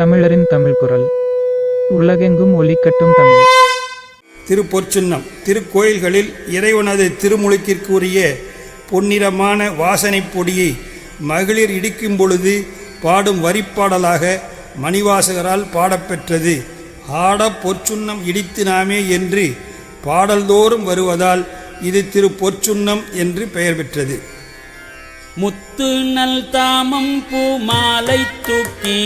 தமிழரின் தமிழ் குரல். உலகெங்கும் ஒலிக்கட்டும் தமிழ். திருப்பொற்சுன்னம் திருக்கோயில்களில் இறைவனது திருமுழுக்கிற்குரிய பொன்னிறமான வாசனைப் பொடியை மகளிர் இடிக்கும் பொழுது பாடும் வரிப்பாடலாக மணிவாசகரால் பாடப்பெற்றது. ஆட பொற்சுன்னம் இடித்து நாமே என்று பாடல்தோறும் வருவதால் இது திருப்பொற்சுன்னம் என்று பெயர் பெற்றது. முத்து நல் தாமம் பூ மாலை தூக்கி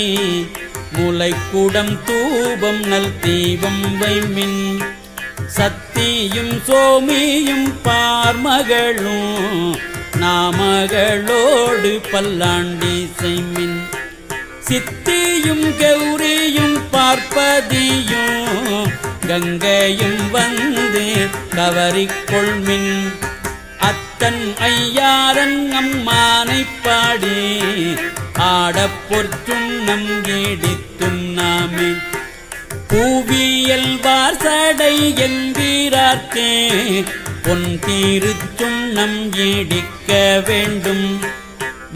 முளைக்குடம் தூபம் நல் தீபம் வைமின். சத்தியும் சோமியும் பார்மகளும் நாமகளோடு பல்லாண்டி செய்மின். சித்தியும் கௌரியும் பார்ப்பதியும் கங்கையும் வந்து கவரிக்கொள்மின். அத்தன் ஐயாரன் நம்மானை பாடி ஆடப்பொற்றும் நம் நம்பிடித்தும் நாமே. பூவியல் வார்சடை என்கிறார்த்தே பொன் தீருச்சும் நம்பிடிக்க வேண்டும்.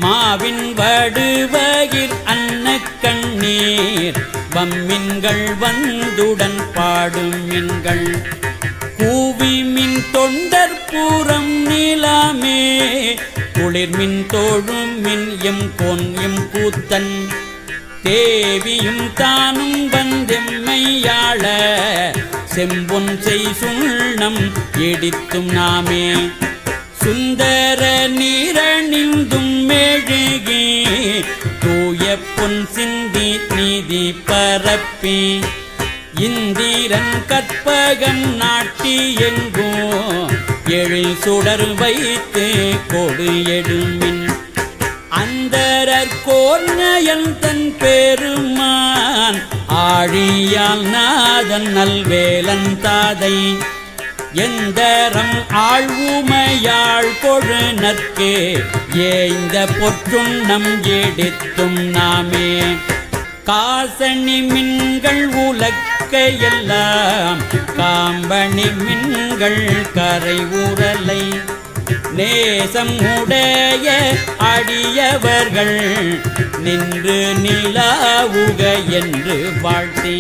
மாவின் வடுவகிர் அன்ன கண்ணீர் வம்மின்கள் வந்துடன் பாடும் மின்கள். பூவிமின் தொண்டர் பூரம் நீலாமே குளிர்மின் தோழும் மின் எம் பொன் எம் கூத்தன். தேவியும் தானும் வந்தெம்மையாள செம்பொன் செய் சுண்ணம் இடித்தும் நாமே. சுந்தர நீரணிந்தும் மெழுகி தூய பொன் சிந்தி நீதி பரப்பி. இந்திரன் கற்பகன் நாட்டி எங்கோ எழில் சுடர் வைத்து கொடு எடுமின். அந்தரர் கோர்ணயன் தன் பெருமான் ஆழியால் நாதன் நல்வேலன் தாதை. எந்தரம் ஆழ்வுமையாள் கொழு நற்கே ஏந்த பொற்றும் நம் எடுத்தும் நாமே. காசணி மின்கள் வாழ்க்கையெல்லாம் காம்பணி மின்கள் கரை உரலை நேசம் உடைய அடியவர்கள் நின்று நிலாவுக என்று வாழ்த்தி.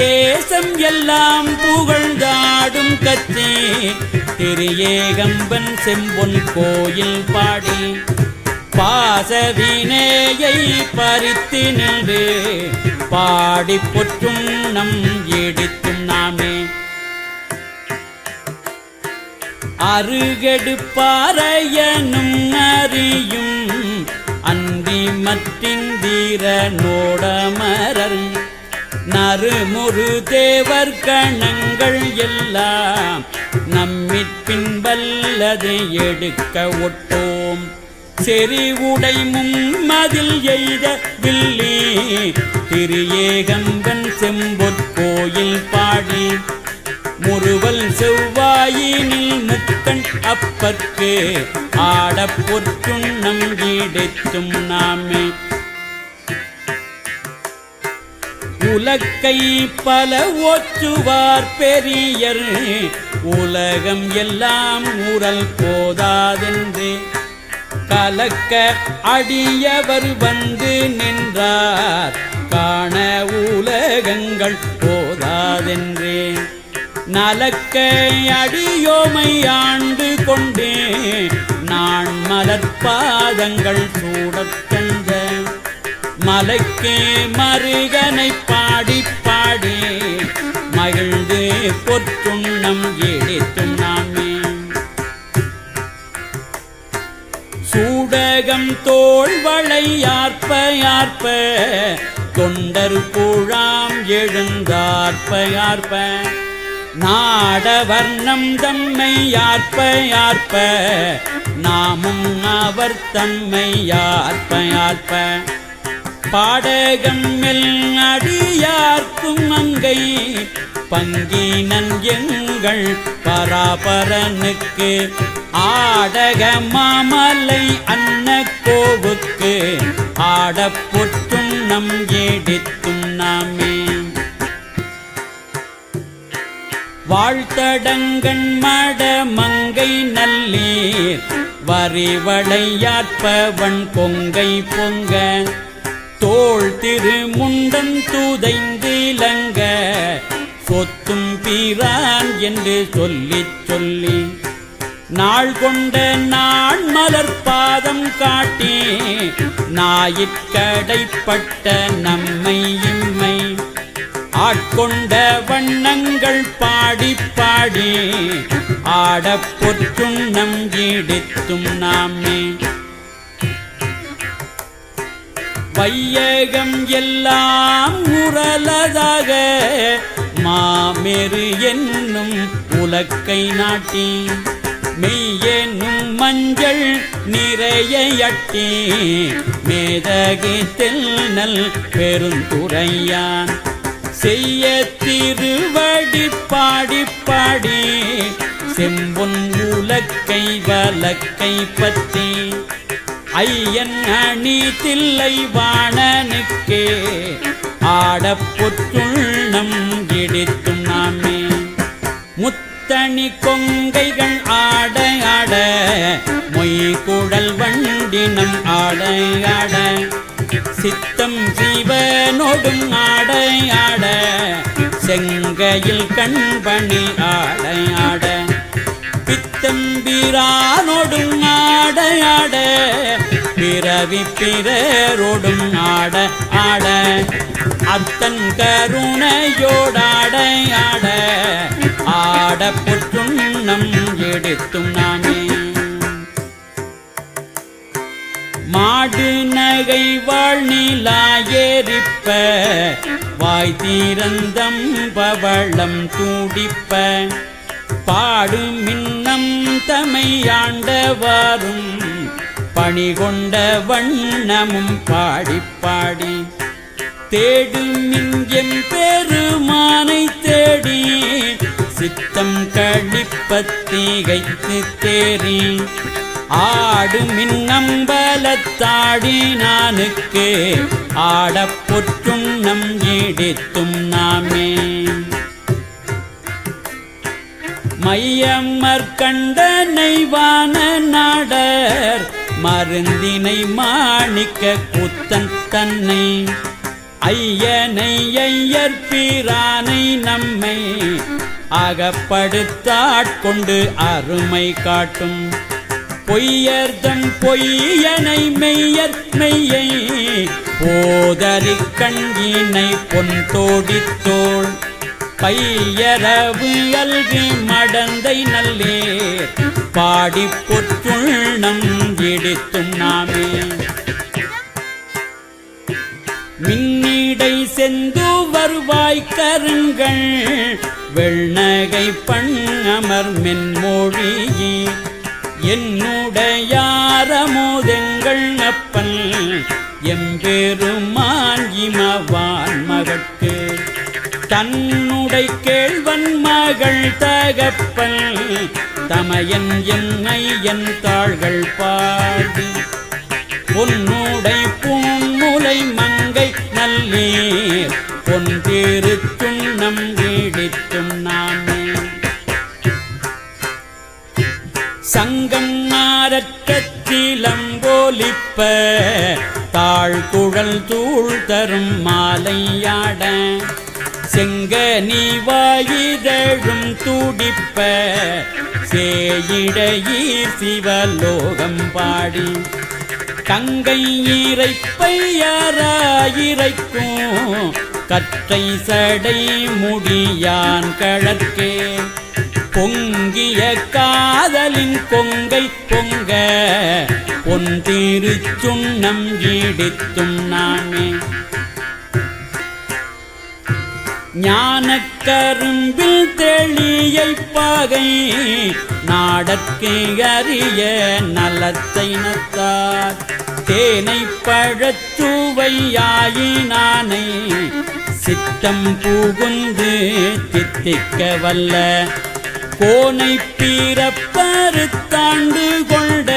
தேசம் எல்லாம் புகழ்ந்தாடும் கத்தி திரியேகம்பன் செம்பொன் கோயில் பாடி. பாசவினேயை பறித்து நின்று பாடி பொற்றும் நம் ஏடித்தும் நாமே. அருகெடுப்பாரையனும் அறியும் அந்தி மற்றிந்தீர நோடமரர் நறுமுரு தேவர் கணங்கள் எல்லாம் நம்மிற் பின்பல்லது எடுக்க ஒட்டோம். செறிவுடை மும்மதில் எய்த வில்லி திரு ஏகம்பன் செம்பொற்கோயில் பாடி. முறுவல் செவ்வாயினில் முக்கண் அப்பற்கு ஆடப் பொற்றும் நம்பிடைத்தும் நாமே. உலக்கை பல ஓற்றுவார் பெரியர் உலகம் எல்லாம் உரல் போதாதென்றே. கலக்க அடியவர் வந்து நின்றார். காண உலகங்கள் போதாதென்றே நலக்க அடியோமை ஆண்டு கொண்டே நான் மலர்பாதங்கள் சூடத்தந்த மலைக்கே மருகனை பாடி பாடி மகிழ்ந்து பொற்றுண்ணம் எடுத்தும் நான் உலகம் தோல் வளையார்ப்ப யார்ப்ப தொண்டர் கூழாம் எழுந்தார்ப்ப யார்ப்ப? நாட வர்ணம் தம்மை யார்ப்ப யார்ப்ப? நாமும் அவர் தம்மை யார்ப்ப யார்ப்ப? பாடகம் மெல் அடியார்க்கும் அங்கை பங்கீனன் எங்கள் பராபரனுக்கு ஆடக மாமலை அன்ன கோவுக்கு ஆடப் நம் ஏடித்தும் நாமே. வாழ்த்தடங்கண் மட மங்கை நல்லீர் வரிவளையாற்பவன் பொங்கை பொங்க தோள் திரு முண்டன் துதைந்திலங்க கொத்தும் பீரான் என்று சொல்லி சொல்லி நாள் கொண்ட நான் மலர் பாதம் காட்டி நாயிற்கடைப்பட்ட நம்மை இம்மை. ஆட்கொண்ட வண்ணங்கள் பாடி பாடி ஆடப்பொற்றும் பொற்றுண்ணம் ஈடித்தும் நாமே. வையகம் எல்லாம் உரலதாக மாமெரு என்னும் உலக்கை நாட்டி மெய்யென்னும் மஞ்சள் நிறையட்டி மேதகு தெல்நல் பெருந்துரையான். செய்ய திருவடி பாடி பாடி செம்பொன் உலக்கை வலக்கை பற்றி ஐயன் அணி தில்லை வாணனுக்கே ஆடப்பொற்றுள் நம் கொங்கைகள் ஆட ஆட மொய் குழல் வண்டினம் ஆட ஆட. சித்தம் ஜீவனோடும் ஆட ஆட செங்கையில் கண்பணி ஆட ஆட. பித்தம்பிரானோடும் ஆட ஆட பிறவி பிறரோடும் ஆட ஆட. அத்தன் கருணையோடாடையாட ஆட பொற்றுண்ணம் எடுத்தும் நானே. மாடு நகை வாழ்நிலாயேறிப்ப வாய் தீரந்தம் பவளம் தூடிப்ப. பாடு மின்னம் தமையாண்டவாரும் பணி கொண்ட வண்ணமும் பாடி பாடி. தேடும் மிஞ்சம் பெருமானை தேடி சித்தம் கழிப்பத்தீகைத்து தேறி. ஆடும் மின்னம்பலத்தாடி நானுக்கு ஆடப்பொற்றும் நம் ஈடித்தும் நாமே. மையம்மர் கண்டனை வான நாடர் மருந்தினை மாணிக்க குத்தன் தன்னை. ஐயனை ஐயர் நம்மை அகப்படுத்தாட்கொண்டு அருமை காட்டும். பொய்யர்தம் பொய்யனை மெய்யர் மெய்யை போதறி கண்கினை பொன் தோடித்தோள் பையரவு அல்வி மடந்தை நல்லே பாடி பொற்றுள்ளம் இடித்தும் நாமே. விடை செந்து வருவாய் கருங்கள். வெள்நகை பண்ணமர் மென்மொழி என்னுடையாரமோதெங்கள் அப்பன் எம்பெருமான் இமவான் மகட்கு தன்னுடை கேள்வன் மகள் தகப்பன். தமையன் என்னை என் தாள்கள் பாடி பொன்னுடை பூமுலை மங்கை நீர் பொன் நம் வீடித்தும் நாமே. சங்கம் நாரக்கத்திலம் போலிப்ப தாழ்குழல் தூள் தரும் மாலையாட செங்க நீ வாயிதழும் துடிப்ப சேயிடையீர் சிவலோகம் பாடி. கங்கை இறைப்பையராயிரைக்கும் கற்றை சடை முடியான் கழற்கே பொங்கிய காதலின் பொங்கை பொங்க பொன் திருச்சுண்ணம் ஈடித்தும் நானே. ஞானக்கரும்பில் தெளியை பாகை நாடற்கு அறிய நலத்தை நத்தா. தேனை பழத்துவையாயினானை சித்தம் பூகுந்து தித்திக்க வல்ல கோனை பிறப்பறுத்தாண்டு கொண்ட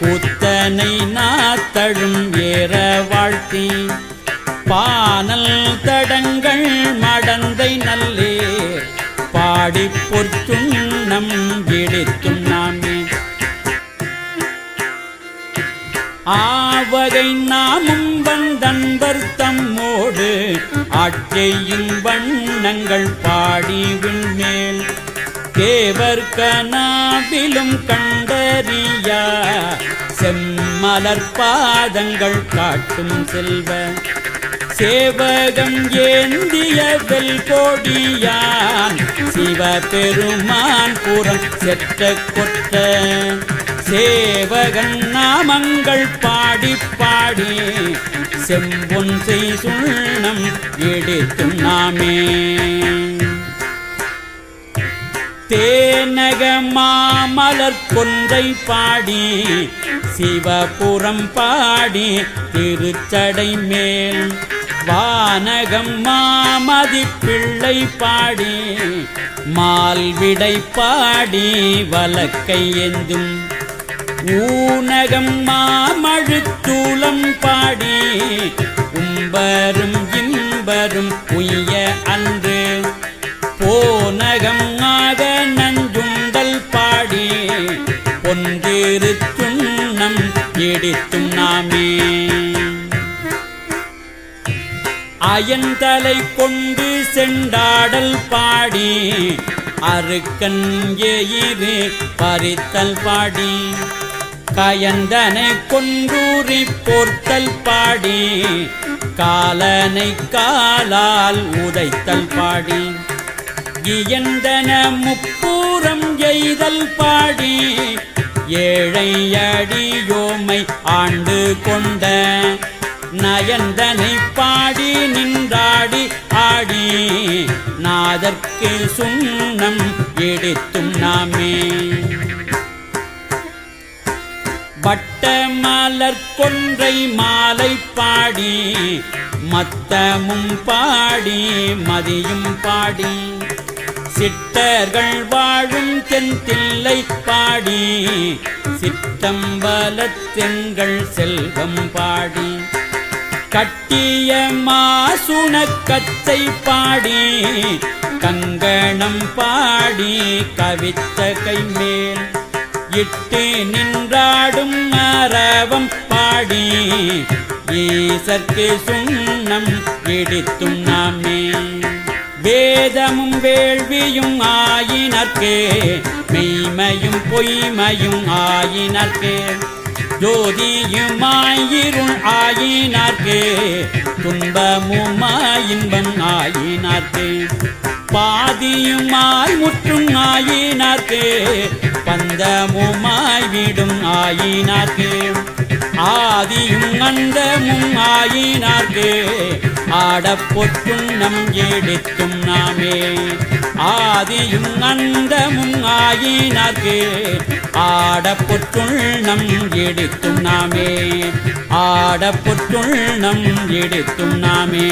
கூத்தனை நாத்தழும் ஏற வாழ்த்தி. பானல் தடங்கள் மடந்தை நல்லே பாடி பொற்துண்ணம் நம் ஆவகை நாமும் வந்தன் தம்மோடு ஆட்செய்யும் வண்ணங்கள் பாடி விண்மேல் தேவர் கனாவிலும் கண்டறியா செம்மலர் பாதங்கள் காட்டும் செல்வ. சேவகம் ஏந்திய வெல் கோடியான் சிவபெருமான் புறம் செற்ற கொட்ட. சேவகன் நாமங்கள் பாடி பாடி செம்பொன் செய் சுண்ணம் எடுத்தும் நாமே. தேனக மாமலர் கொன்றை பாடி சிவபுரம் பாடி திருச்சடை மேல். வானகம் மாமதி பிள்ளை பாடி மால்விடை பாடி வலக்கை எந்தும் ஊனகம் மாமழுத்தூலம் பாடி உம்பரும் இம்பரும் உய்ய அன்று. போனகம் ஆக நஞ்சுண்டல் பாடி பொன்றிரு துண்ணம் எடுத்தும் நாமே. அயன்தலை கொண்டு செண்டாடல் பாடி அருக்கன் எயிறு பறித்தல் பாடி. கயந்தனை கொன்றூரி போர்த்தல் பாடி காலனை காலால் உதைத்தல் பாடி. இயந்தன முப்பூரம் எய்தல் பாடி ஏழை அடியோமை ஆண்டு கொண்ட. நயந்தனை பாடி நின்றாடி ஆடி நாதற்கு சுண்ணம் எடுத்தும் நாமே. வட்ட மலர் கொன்றை மாலை பாடி மத்தமும் பாடி மதியும் பாடி. சிட்டர்கள் வாழும் தென்தில்லை பாடி சித்தம்பலத்தெங்கள் செல்வம் பாடி. கட்டிய மாசுணக்கத்தை பாடி கங்கணம் பாடி கவித்த கைமேல். இட்டு நின்றாடும் மரவம் பாடி ஈசற்கு சுண்ணம் இடித்தும் நாமே. வேதமும் வேள்வியும் ஆயினர்க்கே மெய்மையும் பொய்மையும் ஆயினர்க்கே. ஜோதியுமாயிருள் ஆயினார்க்கே துன்பமுமாய் இன்பம் ஆயினார்க்கே. பாதியுமாய் முற்றும் ஆயினார்க்கே ஆயிடும் ஆயினார்க்கு. ஆதியும் அந்தமும் ஆயினார்க்கு. ஆடப்பொற்றும் நம் எடுத்தும் நாமே. ஆதியும் அந்தமும் ஆயினார்க்கு. ஆடப்பொற்றுள் நம் எடுத்தும் நாமே. ஆடப்பொற்றுள் நம் எடுத்தும் நாமே.